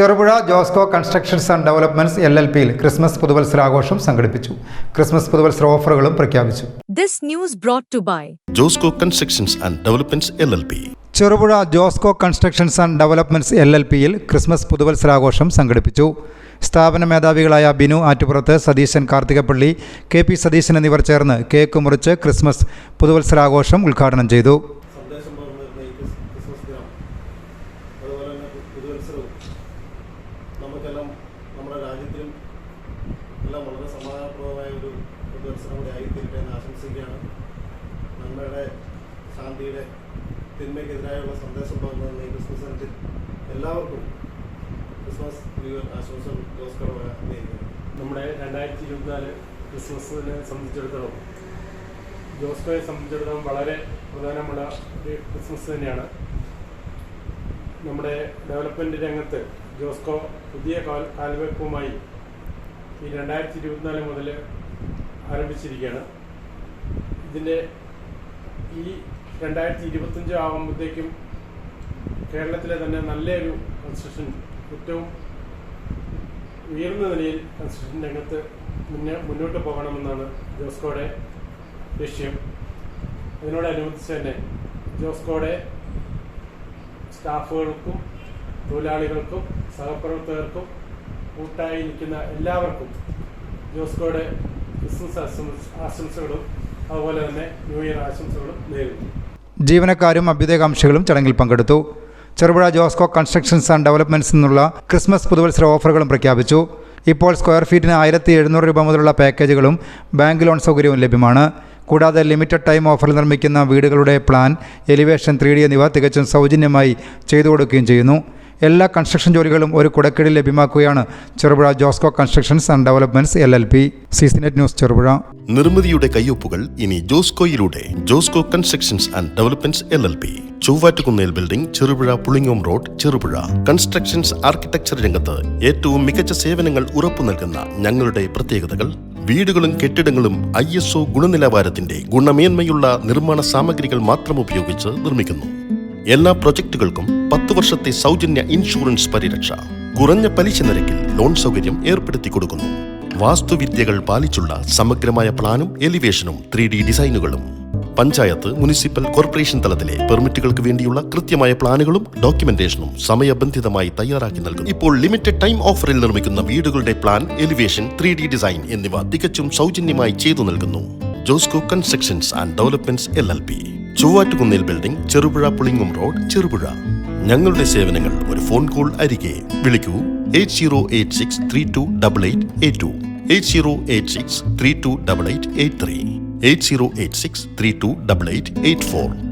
Cherupuzha Josco constructions and developments L L പിയിൽ Christmas പുതുവത്സരാഘോഷം സംഘടിപ്പിച്ചു. ക്രിസ്മസ് പുതുവത്സര ഓഫറുകളും പ്രഖ്യാപിച്ചു. This news brought to by Josco constructions and developments L L P. Cherupuzha Josco constructions and developments L L പിയിൽ Christmas പുതുവത്സരാഘോഷം സംഘടിപ്പിച്ചു. സ്ഥാപന മേധാവികളായ ബിനു ആറ്റുപുറത്ത് സതീശൻ കാർത്തികപ്പള്ളി കെ പി സതീശൻ എന്നിവർ ചേർന്ന് കേക്ക് മുറിച്ച് ക്രിസ്മസ് പുതുവത്സരാഘോഷം ഉദ്ഘാടനം ചെയ്തു. അതുപോലെ തന്നെ പുതുവത്സരവും നമുക്കെല്ലാം നമ്മുടെ രാജ്യത്തിലും എല്ലാം വളരെ സമാധാനപ്രദമായ ഒരു ദിവസം കൂടി ആയിത്തീരട്ടെ എന്ന് ആശംസിക്കുകയാണ്. നമ്മുടെ ശാന്തിയുടെ തിന്മയ്ക്കെതിരായുള്ള സന്ദേശം പറഞ്ഞ ഈ ക്രിസ്മസ് അഞ്ചിൽ എല്ലാവർക്കും ക്രിസ്മസ് ന്യൂ ഇയർ നമ്മുടെ രണ്ടായിരത്തി ഇരുപത്തിനാല് ക്രിസ്മസിനെ സംബന്ധിച്ചിടത്തോളം ജോസ്കോയെ സംബന്ധിച്ചിടത്തോളം വളരെ പ്രധാനമുള്ള ഒരു ക്രിസ്മസ് തന്നെയാണ്. നമ്മുടെ ഡെവലപ്മെന്റ് രംഗത്ത് ജോസ്കോ പുതിയ കാൽ കാൽവെപ്പുമായി ഈ രണ്ടായിരത്തി ഇരുപത്തിനാല് മുതൽ ആരംഭിച്ചിരിക്കുകയാണ്. ഇതിന്റെ ഈ രണ്ടായിരത്തി ഇരുപത്തഞ്ച് ആകുമ്പോഴത്തേക്കും കേരളത്തിലെ തന്നെ നല്ലൊരു കൺസ്ട്രക്ഷൻ ഏറ്റവും ഉയർന്ന നിലയിൽ കൺസ്ട്രക്ഷൻ രംഗത്ത് മുന്നേ മുന്നോട്ട് പോകണമെന്നാണ് ജോസ്കോയുടെ ലക്ഷ്യം. അതിനോടനുബന്ധിച്ച് തന്നെ ജോസ്കോയുടെ സ്റ്റാഫുകൾക്കും തൊഴിലാളികൾക്കും സഹപ്രവർത്തകർക്കും കൂട്ടായി നിൽക്കുന്ന എല്ലാവർക്കും ജോസ്കോയുടെ ക്രിസ്മസ് ആശംസ- ആശംസകളും അതുപോലെ തന്നെ ന്യൂ ഇയർ ആശംസകളും നേരുന്നു. ജീവനക്കാരും അഭ്യുദയകാംക്ഷികളും ചടങ്ങിൽ പങ്കെടുത്തു. Cherupuzha Josco constructions and developments നിന്നുള്ള ക്രിസ്മസ് പുതുവത്സര ഓഫറുകളും പ്രഖ്യാപിച്ചു. ഇപ്പോൾ സ്ക്വയർ ഫീറ്റിന് ആയിരത്തി എഴുന്നൂറ് രൂപ മുതലുള്ള പാക്കേജുകളും ബാങ്ക് ലോൺ സൗകര്യവും ലഭ്യമാണ്. കൂടാതെ ലിമിറ്റഡ് ടൈം ഓഫറിൽ നിർമ്മിക്കുന്ന വീടുകളുടെ പ്ലാൻ എലിവേഷൻ ത്രീ എന്നിവ തികച്ചും സൗജന്യമായി ചെയ്തു കൊടുക്കുകയും ചെയ്യുന്നു. എല്ലാ കൺസ്ട്രക്ഷൻ ജോലികളും ഒരു കുടക്കീഴിൽ ലഭ്യമാക്കുകയാണ് Cherupuzha Josco constructions and developments L L P C C news Cherupuzha. നിർമ്മിതിയുടെ കയ്യൊപ്പുകൾ ഇനി ജോസ്കോയിലൂടെ Josco constructions and developments L L P Chovvattukunnel building Cherupuzha Pulingome road Cherupuzha. Constructions architecture രംഗത്ത് ഏറ്റവും മികച്ച സേവനങ്ങൾ ഉറപ്പു നൽകുന്ന ഞങ്ങളുടെ പ്രത്യേകതകൾ വീടുകളും കെട്ടിടങ്ങളും ഐ എസ് ഒ ഗുണനിലവാരത്തിന്റെ ഗുണമേന്മയുള്ള നിർമ്മാണ സാമഗ്രികൾ മാത്രം ഉപയോഗിച്ച് നിർമ്മിക്കുന്നു. എല്ലാ പ്രൊജക്ടുകൾക്കും പത്ത് വർഷത്തെ സൗജന്യ ഇൻഷുറൻസ് പരിരക്ഷ. കുറഞ്ഞ പലിശ നിരക്കിൽ ലോൺ സൗകര്യം ഏർപ്പെടുത്തി കൊടുക്കുന്നു. വാസ്തുവിദ്യകൾ പാലിച്ചുള്ള സമഗ്രമായ പ്ലാനും എലിവേഷനും ത്രീ ഡി ഡിസൈനുകളും. പഞ്ചായത്ത് മുനിസിപ്പൽ കോർപ്പറേഷൻ തലത്തിലെ പെർമിറ്റുകൾക്ക് വേണ്ടിയുള്ള കൃത്യമായ പ്ലാനുകളും ഡോക്യുമെന്റേഷനും സമയബന്ധിതമായി തയ്യാറാക്കി നൽകുന്നു. ഇപ്പോൾ ലിമിറ്റഡ് ടൈം ഓഫറിൽ നിർമ്മിക്കുന്ന വീടുകളുടെ plan elevation three D design എന്നിവ തികച്ചും സൗജന്യമായി ചെയ്തു നൽകുന്നു. Josco constructions and developments L L P Chovvattukunnil building Cherupuzha Pulingome road Cherupuzha. ഞങ്ങളുടെ സേവനങ്ങൾ ഒരു ഫോൺ കോൾ അരികെ. വിളിക്കൂ eight zero eight six three two double eight eight two. Eight zero eight six three two double eight eight three. Eight zero eight six three two double eight eight four.